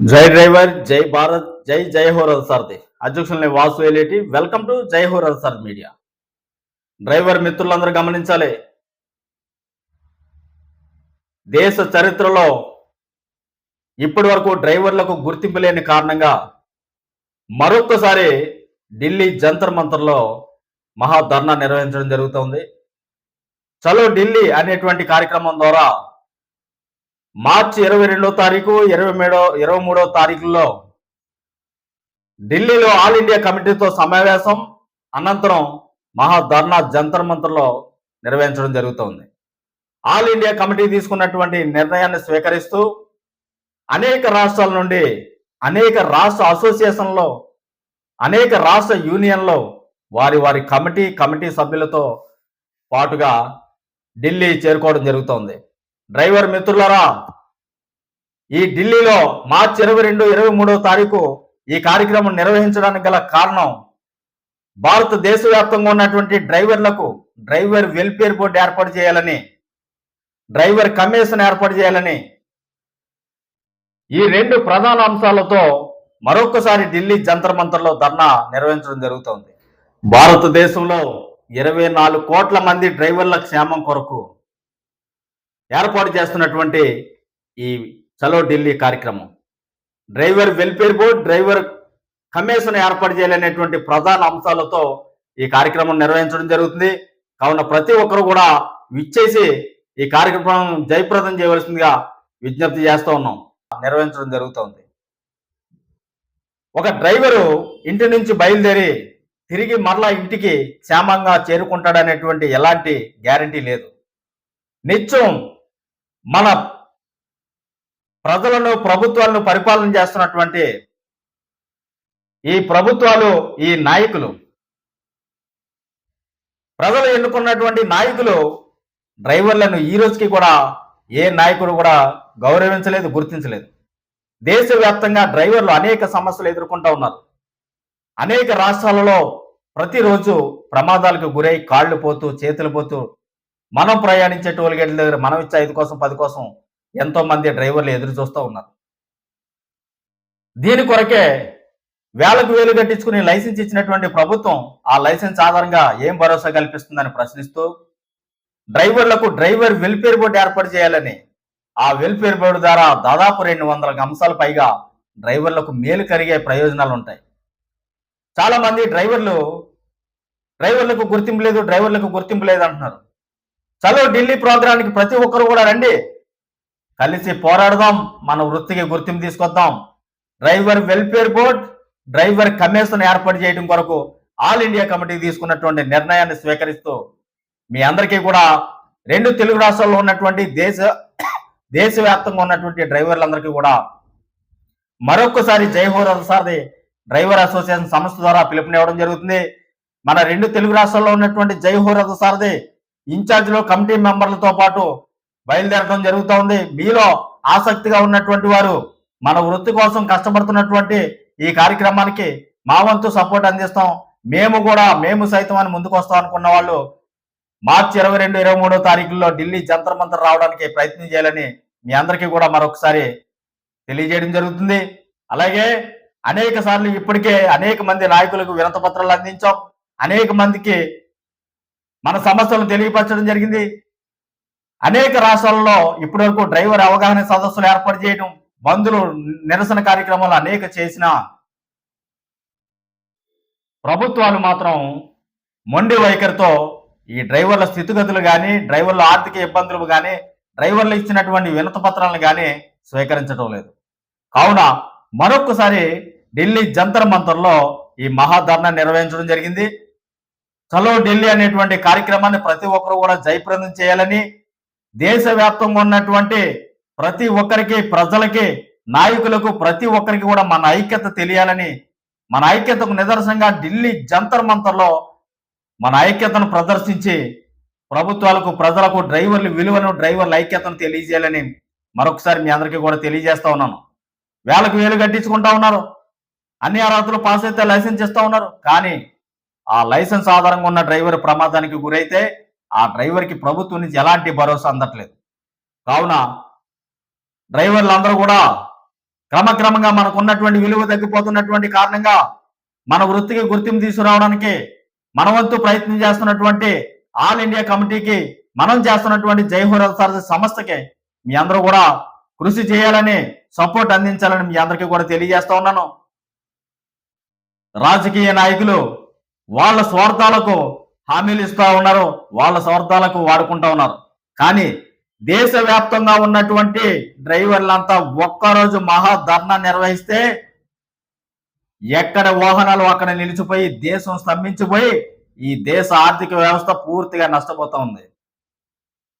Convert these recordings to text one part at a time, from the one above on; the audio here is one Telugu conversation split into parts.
జై డ్రైవర్ జై భారత్ జై జై హో రథసారథి అధ్యక్షుల్ని వాసు ఎలేటి వెల్కమ్ టు జై హో రథసారథి మీడియా. డ్రైవర్ మిత్రులందరూ గమనించాలి. దేశ చరిత్రలో ఇప్పటి వరకు డ్రైవర్లకు గుర్తింపు లేని కారణంగా మరొక్కసారి ఢిల్లీ జంతర్ మంతర్లో మహా ధర్నా నిర్వహించడం జరుగుతోంది. చలో ఢిల్లీ అనేటువంటి కార్యక్రమం ద్వారా మార్చి ఇరవై రెండో తారీఖు ఇరవై మూడో ఇరవై మూడో తారీఖుల్లో ఢిల్లీలో ఆల్ ఇండియా కమిటీతో సమావేశం అనంతరం మహా ధర్నా జంతర్ మంతర్లో నిర్వహించడం జరుగుతోంది. ఆల్ ఇండియా కమిటీ తీసుకున్నటువంటి నిర్ణయాన్ని స్వీకరిస్తూ అనేక రాష్ట్రాల నుండి అనేక రాష్ట్ర అసోసియేషన్లో అనేక రాష్ట్ర యూనియన్లో వారి వారి కమిటీ కమిటీ సభ్యులతో పాటుగా ఢిల్లీ చేరుకోవడం జరుగుతోంది. డ్రైవర్ మిత్రులరా ఈ ఢిల్లీలో మార్చి ఇరవై రెండు ఇరవై మూడో తారీఖు ఈ కార్యక్రమం నిర్వహించడానికి గల కారణం భారతదేశ వ్యాప్తంగా ఉన్నటువంటి డ్రైవర్లకు డ్రైవర్ వెల్ఫేర్ బోర్డు ఏర్పాటు చేయాలని డ్రైవర్ కమిషన్ ఏర్పాటు చేయాలని ఈ రెండు ప్రధాన అంశాలతో మరొకసారి ఢిల్లీ జంతర్ మంతర్లో ధర్నా నిర్వహించడం జరుగుతోంది. భారతదేశంలో ఇరవై నాలుగు కోట్ల మంది డ్రైవర్ల క్షేమం కొరకు ఏర్పాటు చేస్తున్నటువంటి ఈ చలో ఢిల్లీ కార్యక్రమం. Driver welfare board driver commission ఏర్పాటు చేయాలనేటువంటి ప్రధాన అంశాలతో ఈ కార్యక్రమం నిర్వహించడం జరుగుతుంది. కావున ప్రతి ఒక్కరు కూడా విచ్చేసి ఈ కార్యక్రమం జయప్రదం చేయవలసిందిగా విజ్ఞప్తి చేస్తూ ఉన్నాం. నిర్వహించడం జరుగుతోంది. ఒక డ్రైవరు ఇంటి నుంచి బయలుదేరి తిరిగి మరలా ఇంటికి క్షేమంగా చేరుకుంటాడనేటువంటి ఎలాంటి గ్యారంటీ లేదు. నిత్యం మన ప్రజలను ప్రభుత్వాలను పరిపాలన చేస్తున్నటువంటి ఈ ప్రభుత్వాలు ఈ నాయకులు ప్రజలు ఎన్నుకున్నటువంటి నాయకులు డ్రైవర్లను ఈ రోజుకి కూడా ఏ నాయకుడు కూడా గౌరవించలేదు గుర్తించలేదు. దేశవ్యాప్తంగా డ్రైవర్లు అనేక సమస్యలు ఎదుర్కొంటూ ఉన్నారు. అనేక రాష్ట్రాలలో ప్రతిరోజు ప్రమాదాలకు గురై కాళ్ళు పోతూ చేతులు పోతూ మనం ప్రయాణించే టోల్ గేట్ల దగ్గర మనం ఇచ్చే ఐదు కోసం పది కోసం ఎంతో మంది డ్రైవర్లు ఎదురు చూస్తూ ఉన్నారు. దీని కొరకే వేలకు వేలు కట్టించుకుని లైసెన్స్ ఇచ్చినటువంటి ప్రభుత్వం ఆ లైసెన్స్ ఆధారంగా ఏం భరోసా కల్పిస్తుందని ప్రశ్నిస్తూ డ్రైవర్లకు డ్రైవర్ వెల్ఫేర్ బోర్డు ఏర్పాటు చేయాలని ఆ వెల్ఫేర్ బోర్డు ద్వారా దాదాపు రెండు వందల అంశాల పైగా డ్రైవర్లకు మేలు కలిగే ప్రయోజనాలు ఉంటాయి. చాలామంది డ్రైవర్లు డ్రైవర్లకు గుర్తింపు లేదు డ్రైవర్లకు గుర్తింపు లేదు అంటున్నారు. చలో ఢిల్లీ ప్రోగ్రానికి ప్రతి ఒక్కరు కూడా రండి. కలిసి పోరాడదాం. మన వృత్తికి గుర్తింపు తీసుకొద్దాం. Driver welfare board driver commission ఏర్పాటు చేయడం కొరకు ఆల్ ఇండియా కమిటీ తీసుకున్నటువంటి నిర్ణయాన్ని స్వీకరిస్తూ మీ అందరికీ కూడా రెండు తెలుగు రాష్ట్రాల్లో ఉన్నటువంటి దేశ దేశవ్యాప్తంగా ఉన్నటువంటి డ్రైవర్లందరికీ కూడా మరొకసారి జైహోర్ సార్ది డ్రైవర్ అసోసియేషన్ సంస్థ ద్వారా పిలుపునివ్వడం జరుగుతుంది. మన రెండు తెలుగు రాష్ట్రాల్లో ఉన్నటువంటి జైహోర్ సార్ది ఇన్ఛార్జ్లు కమిటీ మెంబర్లతో పాటు బయలుదేరడం జరుగుతూ ఉంది మీలో ఆసక్తిగా ఉన్నటువంటి వారు మన వృత్తి కోసం కష్టపడుతున్నటువంటి ఈ కార్యక్రమానికి మా వంతు సపోర్ట్ అందిస్తాం. మేము కూడా మేము సైతం అని ముందుకు వస్తాం అనుకున్న వాళ్ళు మార్చి ఇరవై రెండు ఇరవై మూడో తారీఖుల్లో ఢిల్లీ జంతర్ మంతర్ రావడానికి ప్రయత్నం చేయాలని మీ అందరికీ కూడా మరొకసారి తెలియజేయడం జరుగుతుంది. అలాగే అనేక సార్లు ఇప్పటికే అనేక మంది నాయకులకు వినత పత్రాలు అందించాం. అనేక మందికి మన సమస్యలను తెలియపరచడం జరిగింది. అనేక రాష్ట్రాల్లో ఇప్పటివరకు డ్రైవర్ అవగాహన సదస్సులు ఏర్పాటు చేయడం బంధులు నిరసన కార్యక్రమాలు అనేక చేసిన ప్రభుత్వాలు మాత్రం మొండి వైఖరితో ఈ డ్రైవర్ల స్థితిగతులు కానీ డ్రైవర్ల ఆర్థిక ఇబ్బందులు కానీ డ్రైవర్లు ఇచ్చినటువంటి వినత పత్రాలను కానీ స్వీకరించడం లేదు. కావున మరొకసారి ఢిల్లీ జంతర్ మంతర్లో ఈ మహాధర్నా నిర్వహించడం జరిగింది. చలో ఢిల్లీ అనేటువంటి కార్యక్రమాన్ని ప్రతి ఒక్కరు కూడా జయప్రదం చేయాలని దేశవ్యాప్తంగా ఉన్నటువంటి ప్రతి ఒక్కరికి ప్రజలకి నాయకులకు ప్రతి ఒక్కరికి కూడా మన ఐక్యత తెలియాలని మన ఐక్యతకు నిదర్శనంగా ఢిల్లీ జంతర్ మంతర్లో మన ఐక్యతను ప్రదర్శించి ప్రభుత్వాలకు ప్రజలకు డ్రైవర్ల విలువను డ్రైవర్ల ఐక్యతను తెలియజేయాలని మరొకసారి మీ అందరికీ కూడా తెలియజేస్తా ఉన్నాను. వేలకు వేలు కట్టించుకుంటా ఉన్నారు. అన్ని అర్హతలు పాస్ అయితే లైసెన్స్ ఇస్తా ఉన్నారు. కానీ ఆ లైసెన్స్ ఆధారంగా ఉన్న డ్రైవర్ ప్రమాదానికి గురైతే ఆ డ్రైవర్కి ప్రభుత్వం నుంచి ఎలాంటి భరోసా అందట్లేదు. కావున డ్రైవర్లు అందరూ కూడా క్రమక్రమంగా మనకు ఉన్నటువంటి విలువ తగ్గిపోతున్నటువంటి కారణంగా మన వృత్తికి గుర్తింపు తీసుకురావడానికి మన వంతు ప్రయత్నం చేస్తున్నటువంటి ఆల్ ఇండియా కమిటీకి మనం చేస్తున్నటువంటి జైహోర్ సారథి సంస్థకి మీ అందరూ కూడా కృషి చేయాలని సపోర్ట్ అందించాలని మీ అందరికీ కూడా తెలియజేస్తా ఉన్నాను. రాజకీయ నాయకులు వాళ్ళ స్వార్థాలకు హామీలు ఇస్తూ ఉన్నారు వాళ్ళ స్వార్థాలకు వాడుకుంటా ఉన్నారు. కానీ దేశవ్యాప్తంగా ఉన్నటువంటి డ్రైవర్లంతా ఒక్కరోజు మహా ధర్నా నిర్వహిస్తే ఎక్కడ వాహనాలు అక్కడ నిలిచిపోయి దేశం స్తంభించిపోయి ఈ దేశ ఆర్థిక వ్యవస్థ పూర్తిగా నష్టపోతా ఉంది.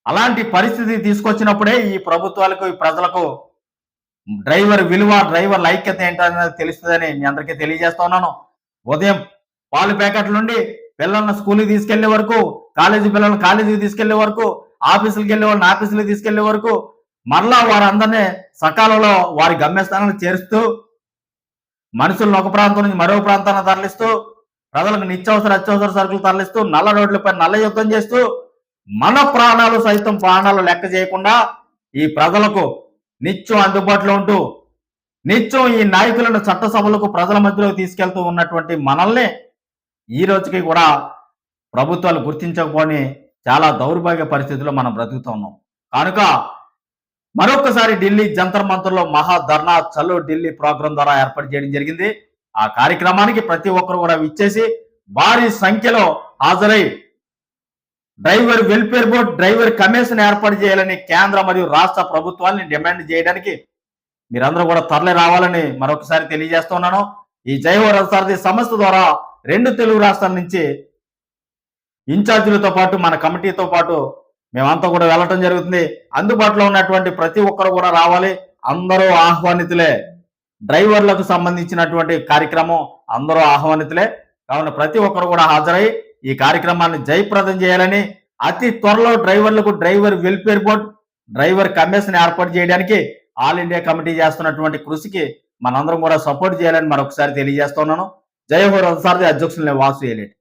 అలాంటి పరిస్థితి తీసుకొచ్చినప్పుడే ఈ ప్రభుత్వాలకు ఈ ప్రజలకు డ్రైవర్ విలువ డ్రైవర్ ఐక్యత ఏంటనేది తెలుస్తుందని మీ అందరికీ తెలియజేస్తా ఉన్నాను. ఉదయం పాలు ప్యాకెట్ల నుండి పిల్లలను స్కూల్కి తీసుకెళ్ళే వరకు కాలేజీ పిల్లల్ని కాలేజీకి తీసుకెళ్ళే వరకు ఆఫీసులకు వెళ్ళే వాళ్ళని ఆఫీసులకు తీసుకెళ్ళే వరకు మరలా వారందరినీ సకాలంలో వారి గమ్యస్థానాన్ని చేరుస్తూ మనుషులను ఒక ప్రాంతం నుంచి మరో ప్రాంతాన్ని తరలిస్తూ ప్రజలకు నిత్యావసర అత్యవసర సరుకులు తరలిస్తూ నల్ల రోడ్లపై నల్ల యుద్ధం చేస్తూ మన ప్రాణాలు సైతం ప్రాణాలు లెక్క చేయకుండా ఈ ప్రజలకు నిత్యం అందుబాటులో ఉంటూ నిత్యం ఈ నాయకులను చట్టసభలకు ప్రజల మధ్యలోకి తీసుకెళ్తూ ఉన్నటువంటి మనల్ని ఈ రోజుకి కూడా ప్రభుత్వాలు గుర్తించకపోని చాలా దౌర్భాగ్య పరిస్థితుల్లో మనం బ్రతుకుతూ ఉన్నాం. కనుక మరొకసారి ఢిల్లీ జంతర్ మంతర్లో మహా ధర్నా చలో ఢిల్లీ ప్రోగ్రాం ద్వారా ఏర్పాటు చేయడం జరిగింది. ఆ కార్యక్రమానికి ప్రతి ఒక్కరు కూడా విచ్చేసి భారీ సంఖ్యలో హాజరై driver welfare board driver commission ఏర్పాటు చేయాలని కేంద్ర మరియు రాష్ట్ర ప్రభుత్వాన్ని డిమాండ్ చేయడానికి మీరందరూ కూడా తరలి రావాలని మరొకసారి తెలియజేస్తున్నాను ఈ జైవర రథసారథి సంస్థ ద్వారా రెండు తెలుగు రాష్ట్రాల నుంచి ఇన్ఛార్జీలతో పాటు మన కమిటీతో పాటు మేమంతా కూడా వెళ్ళటం జరుగుతుంది. అందుబాటులో ఉన్నటువంటి ప్రతి ఒక్కరు కూడా రావాలి. అందరూ ఆహ్వానితులే. డ్రైవర్లకు సంబంధించినటువంటి కార్యక్రమం అందరూ ఆహ్వానితులే. కావున ప్రతి ఒక్కరు కూడా హాజరై ఈ కార్యక్రమాన్ని జయప్రదం చేయాలని అతి త్వరలో డ్రైవర్లకు driver welfare board driver commission ఏర్పాటు చేయడానికి ఆల్ ఇండియా కమిటీ చేస్తున్నటువంటి కృషికి మనందరం కూడా సపోర్ట్ చేయాలని మరొకసారి తెలియజేస్తున్నాను జయ హో సారథి అధ్యక్షులు వాసు ఏలేటి